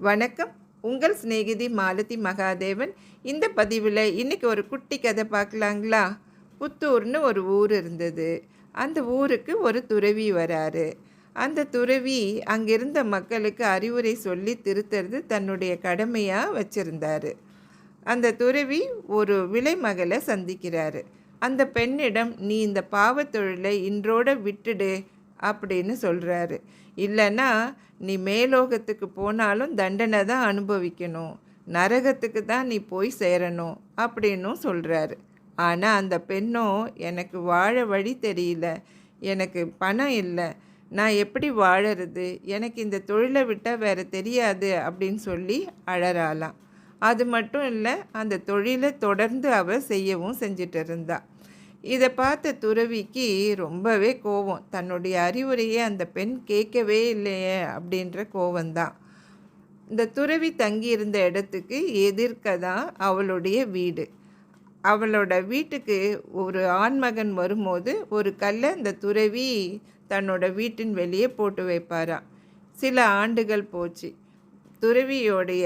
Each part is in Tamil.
வணக்கம். உங்கள் சிநேகிதி மாலதி மகாதேவன். இந்த பதிவில் இன்றைக்கி ஒரு குட்டி கதை பார்க்கலாங்களா? புத்தூர்னு ஒரு ஊர் இருந்தது. அந்த ஊருக்கு ஒரு துறவி வராரு. அந்த துறவி அங்கிருந்த மக்களுக்கு அறிவுரை சொல்லி திருத்துறது தன்னுடைய கடமையாக வச்சுருந்தாரு. அந்த துறவி ஒரு விலைமகளை சந்திக்கிறாரு. அந்த பெண்ணிடம் நீ இந்த பாவத்தொழிலை இன்றோட விட்டுடு. அப்படின்னு சொல்கிறாரு இல்லைன்னா நீ மேலோகத்துக்கு போனாலும் தண்டனை தான் அனுபவிக்கணும். நரகத்துக்கு தான் நீ போய் சேரணும் அப்படின்னும் சொல்கிறாரு ஆனால் அந்த பெண்ணும் எனக்கு வாழ வழி தெரியல. எனக்கு பணம் இல்லை. நான் எப்படி வாழறது? எனக்கு இந்த தொழிலை விட்டால் வேறு தெரியாது அப்படின்னு சொல்லி அழறாளாம். அது மட்டும் இல்லை அந்த தொழிலை தொடர்ந்து அவள் செய்யவும் செஞ்சிட்டு இருந்தாள் இதை பார்த்த துறவிக்கு ரொம்பவே கோவம் தன்னுடைய அறிவுரையை அந்த பெண் கேட்கவே இல்லையே அப்படின்ற கோபந்தான் இந்த துறவி தங்கியிருந்த இடத்துக்கு எதிர்க்க தான் அவளுடைய வீடு. அவளோட வீட்டுக்கு ஒரு ஆண்மகன் வரும்போது ஒரு கல்லை அந்த துறவி தன்னோட வீட்டின் வெளியே போட்டு வைப்பாராம் சில ஆண்டுகள் போச்சு. துறவியோடைய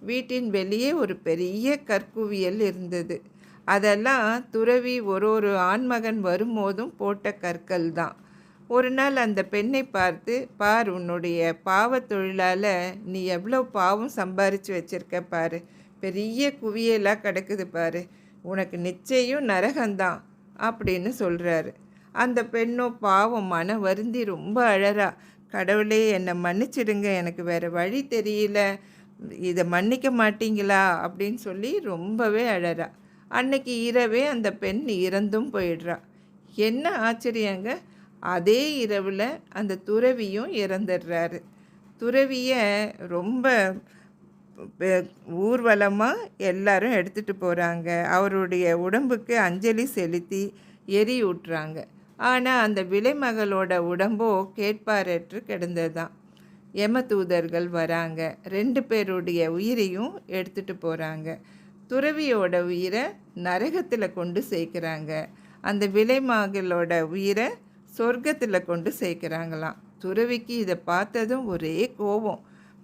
வீட்டின் வெளியே ஒரு பெரிய கற்குவியல் இருந்தது. அதெல்லாம் துறவி ஒரு ஒரு ஆண்மகன் வரும்போதும் போட்ட கற்கள் தான். ஒரு நாள் அந்த பெண்ணை பார்த்து பார் உன்னுடைய பாவத்தொழிலால் நீ எவ்வளோ பாவம் சம்பாரித்து வச்சிருக்க பாரு. பெரிய குவியலாக கிடக்குது பாரு. உனக்கு நிச்சயம் நரகந்தான் அப்படின்னு சொல்கிறாரு அந்த பெண்ணோ பாவம் மன வருந்தி ரொம்ப அழறா. கடவுளே என்னை மன்னிச்சிடுங்க. எனக்கு வேறு வழி தெரியல. இதை மன்னிக்க மாட்டீங்களா? அப்படின்னு சொல்லி ரொம்பவே அழறா. அன்னைக்கு இரவே அந்த பெண் இறந்தும் போயிடுறா. என்ன ஆச்சரியங்க? அதே இரவில் அந்த துறவியும் இறந்துடுறாரு. துறவியை ரொம்ப ஊர்வலமாக எல்லாரும் எடுத்துகிட்டு போகிறாங்க அவருடைய உடம்புக்கு அஞ்சலி செலுத்தி எரியூட்டுறாங்க ஆனால் அந்த விலைமகளோட உடம்போ கேட்பாரற்று கிடந்ததுதான். யம தூதர்கள் வராங்க. ரெண்டு பேருடைய உயிரையும் எடுத்துகிட்டு போகிறாங்க துறவியோட உயிரை நரகத்தில் கொண்டு சேர்க்குறாங்க. அந்த விலைமகளோட உயிரை சொர்க்கத்தில் கொண்டு சேர்க்குறாங்களாம். துறவிக்கு இதை பார்த்ததும் ஒரே கோபம்.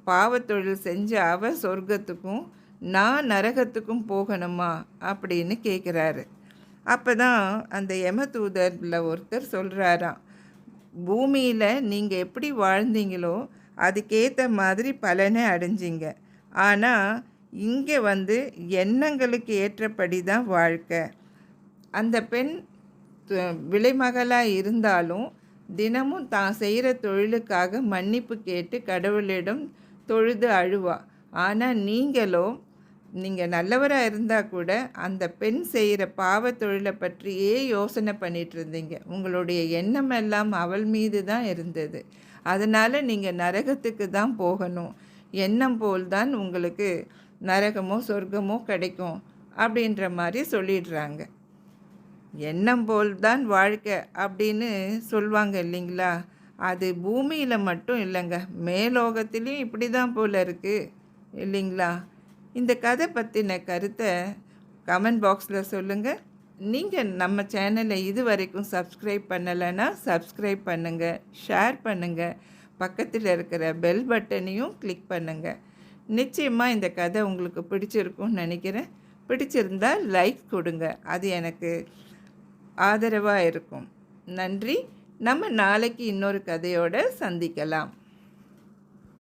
பாவத்தொழில் செஞ்ச அவ சொர்க்கத்துக்கும் நான் நரகத்துக்கும் போகணுமா அப்படின்னு கேட்குறாரு அப்போ தான் அந்த யமதூதரில் ஒருத்தர் சொல்கிறாராம் பூமியில் நீங்கள் எப்படி வாழ்ந்தீங்களோ அதுக்கேற்ற மாதிரி பலனை அடைஞ்சிங்க. ஆனால் இங்கே வந்து எண்ணங்களுக்கு ஏற்றபடி தான் வாழ்க்கை. அந்த பெண் விலைமகளாக இருந்தாலும் தினமும் தான் செய்கிற தொழிலுக்காக மன்னிப்பு கேட்டு கடவுளிடம் தொழுது அழுவா. ஆனால் நீங்களும் நீங்கள் நல்லவராக இருந்தால் கூட அந்த பெண் செய்கிற பாவ தொழிலை பற்றியே யோசனை பண்ணிகிட்டு இருந்தீங்க. உங்களுடைய எண்ணம் எல்லாம் அவள் மீது தான் இருந்தது. அதனால் நீங்கள் நரகத்துக்கு தான் போகணும். எண்ணம் போல் தான் உங்களுக்கு நரகமோ சொர்க்கமோ கிடைக்கும் அப்படின்ற மாதிரி சொல்லிடுறாங்க. எண்ணம் போல் தான் வாழ்க்கை அப்படின்னு சொல்லுவாங்க இல்லைங்களா? அது பூமியில் மட்டும் இல்லைங்க. மேலோகத்திலையும் இப்படி தான் போல் இருக்குது இல்லைங்களா? இந்த கதை பற்றின கருத்தை கமெண்ட் பாக்ஸில் சொல்லுங்கள் நீங்கள் நம்ம சேனலை இது வரைக்கும் சப்ஸ்கிரைப் பண்ணலைன்னா சப்ஸ்கிரைப் பண்ணுங்கள் ஷேர் பண்ணுங்கள் பக்கத்தில் இருக்கிற பெல் பட்டனையும் கிளிக் பண்ணுங்கள் நிச்சயமாக இந்த கதை உங்களுக்கு பிடிச்சிருக்கும்னு நினைக்கிறேன். பிடிச்சிருந்தால் லைக் கொடுங்க. அது எனக்கு ஆதரவாக இருக்கும். நன்றி. நம்ம நாளைக்கு இன்னொரு கதையோடு சந்திக்கலாம்.